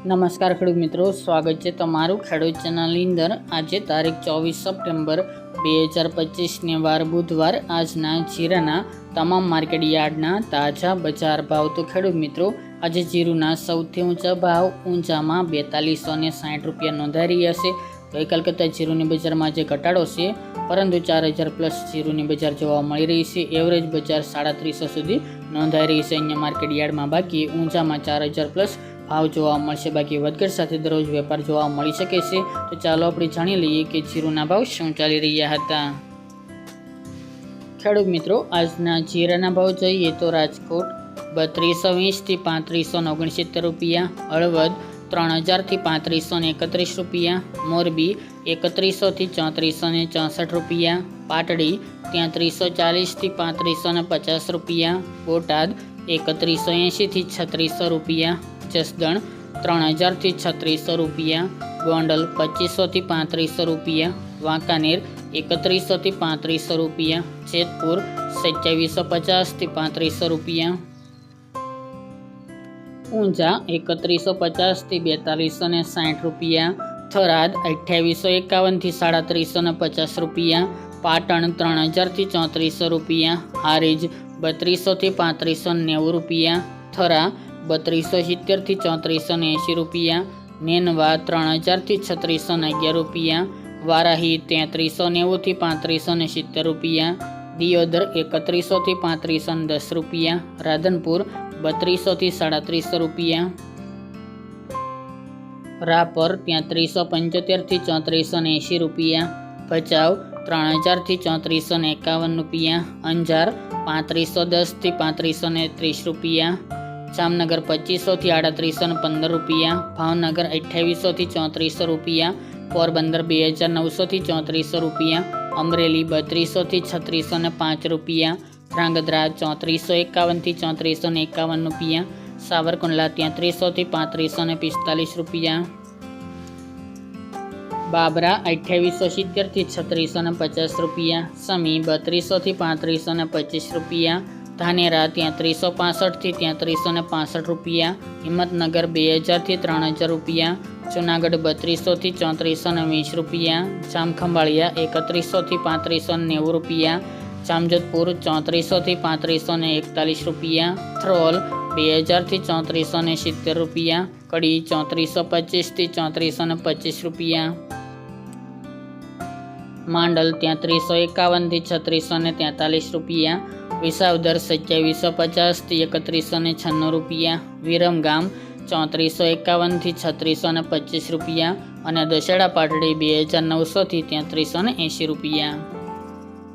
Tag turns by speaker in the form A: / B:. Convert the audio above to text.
A: નમસ્કાર ખેડૂત મિત્રો, સ્વાગત છે તમારું ખેડૂત ચેનલની અંદર. આજે તારીખ ચોવીસ સપ્ટેમ્બર બે હજાર પચીસને વાર બુધવાર આજના જીરાના તમામ માર્કેટ યાર્ડના તાજા બજાર ભાવ. તો ખેડૂત મિત્રો, આજે જીરુના સૌથી ઊંચા ભાવ ઊંચામાં બેતાલીસો ને સાઠ રૂપિયા નોંધાઈ રહ્યા છે. ગઈકાલ કરતાં જીરુની બજારમાં આજે ઘટાડો છે, પરંતુ ચાર હજાર પ્લસ જીરુની બજાર જોવા મળી રહી છે. એવરેજ બજાર સાડા ત્રીસો સુધી નોંધાઈ રહી છે. અહીંયા માર્કેટ યાર્ડમાં બાકી ઊંચામાં ચાર હજાર પ્લસ ભાવ જોવા મળશે. બાકી વધઘટ સાથે દરરોજ વેપાર જોવા મળી શકે છે. તો ચાલો આપણે જાણી લઈએ કે જીરુના ભાવ શું ચાલી રહ્યા હતા. ખેડૂત મિત્રો, આજના જીરાના ભાવ જોઈએ તો રાજકોટ બત્રીસો વીસથી પાંત્રીસો ઓગણસિત્તેર રૂપિયા, હળવદ ત્રણ હજારથી પાંત્રીસો ને એકત્રીસ રૂપિયા, મોરબી એકત્રીસોથી ચોત્રીસો ને ચોસઠ રૂપિયા, પાટડી ત્યાંત્રીસો ચાલીસથી પાંત્રીસો ને પચાસ રૂપિયા, બોટાદ એકત્રીસો એંશીથી છત્રીસો રૂપિયા જસદણ ત્રણ હજારથી છત્રીસો રૂપિયા, ગોંડલ પચીસોથી પાંત્રીસો રૂપિયા, વાંકાનેર એકત્રીસોથી પાંત્રીસો રૂપિયા, જેતપુર સત્યાવીસો પચાસથી પાંત્રીસો રૂપિયા. ઊંઝા એકત્રીસો પચાસથી બેતાલીસો ને સાઠ રૂપિયા, થરાદ અઠ્યાવીસો એકાવનથી સાડત્રીસો ને પચાસ રૂપિયા, પાટણ ત્રણ હજારથી ચોત્રીસો રૂપિયા, હારીજ બત્રીસોથી પાંત્રીસો નેવું રૂપિયા, થરા બત્રીસો સિત્તેરથી ચોત્રીસો ને એંશી રૂપિયા નેનવા ત્રણ હજારથી છત્રીસો ને અગિયાર રૂપિયા, વારાહી તેત્રીસો નેવુંથી પાંત્રીસો ને સિત્તેર રૂપિયા, દિયોદર એકત્રીસોથી પાંત્રીસો ને દસ રૂપિયા, રાધનપુર બત્રીસોથી સાડત્રીસો રૂપિયા, રાપર ત્યાંત્રીસો પંચોતેરથી ચોત્રીસો ને એંશી રૂપિયા, ભચાઉ ત્રણ હજારથી ચોત્રીસો ને એકાવન રૂપિયા, અંજાર પાંત્રીસો દસથી પાંત્રીસો ને ત્રીસ રૂપિયા જામનગર પચીસોથી આડત્રીસો ને પંદર રૂપિયા, ભાવનગર અઠ્યાવીસોથી ચોત્રીસો રૂપિયા, પોરબંદર બે હજાર નવસોથી ચોત્રીસો રૂપિયા, અમરેલી બત્રીસોથી છત્રીસો ને પાંચ રૂપિયા, ધ્રાંગધ્રા ચોત્રીસો એકાવનથી ચોત્રીસો ને એકાવન રૂપિયા, સાવરકુંડલા તેત્રીસોથી પાંત્રીસો ને પિસ્તાલીસ રૂપિયા. બાબરા અઠ્યાવીસો સિત્તેરથી છત્રીસો ને પચાસ રૂપિયા, સમી બત્રીસોથી પાંત્રીસો ને પચીસ રૂપિયા ધાનેરા તેત્રીસો પાસઠથી તેત્રીસો ને પાસઠ રૂપિયા, હિંમતનગર બે હજારથી ત્રણ હજાર રૂપિયા, જુનાગઢ બત્રીસોથી ચોત્રીસો ને વીસ રૂપિયા, જામખંભાળિયા એકત્રીસોથી પાંત્રીસો ને નેવું રૂપિયા, જામજોધપુર ચોત્રીસોથી પાંત્રીસો ને એકતાલીસ રૂપિયા થ્રોલ બે હજારથી ચોત્રીસો ને સિત્તેર રૂપિયા, કડી ચોત્રીસો પચીસથી ચોત્રીસો ને પચીસ રૂપિયા. માંડલ ત્યાંત્રીસો એકાવનથી છત્રીસો ને તેતાલીસ રૂપિયા વિસાવદર સત્યાવીસો પચાસથી એકત્રીસો ને છન્નું રૂપિયા વિરમગામ ચોત્રીસો એકાવનથી છત્રીસો ને પચીસ રૂપિયા અને દશેડા પાટડી બે હજાર નવસોથી તેત્રીસો ને એંશી રૂપિયા.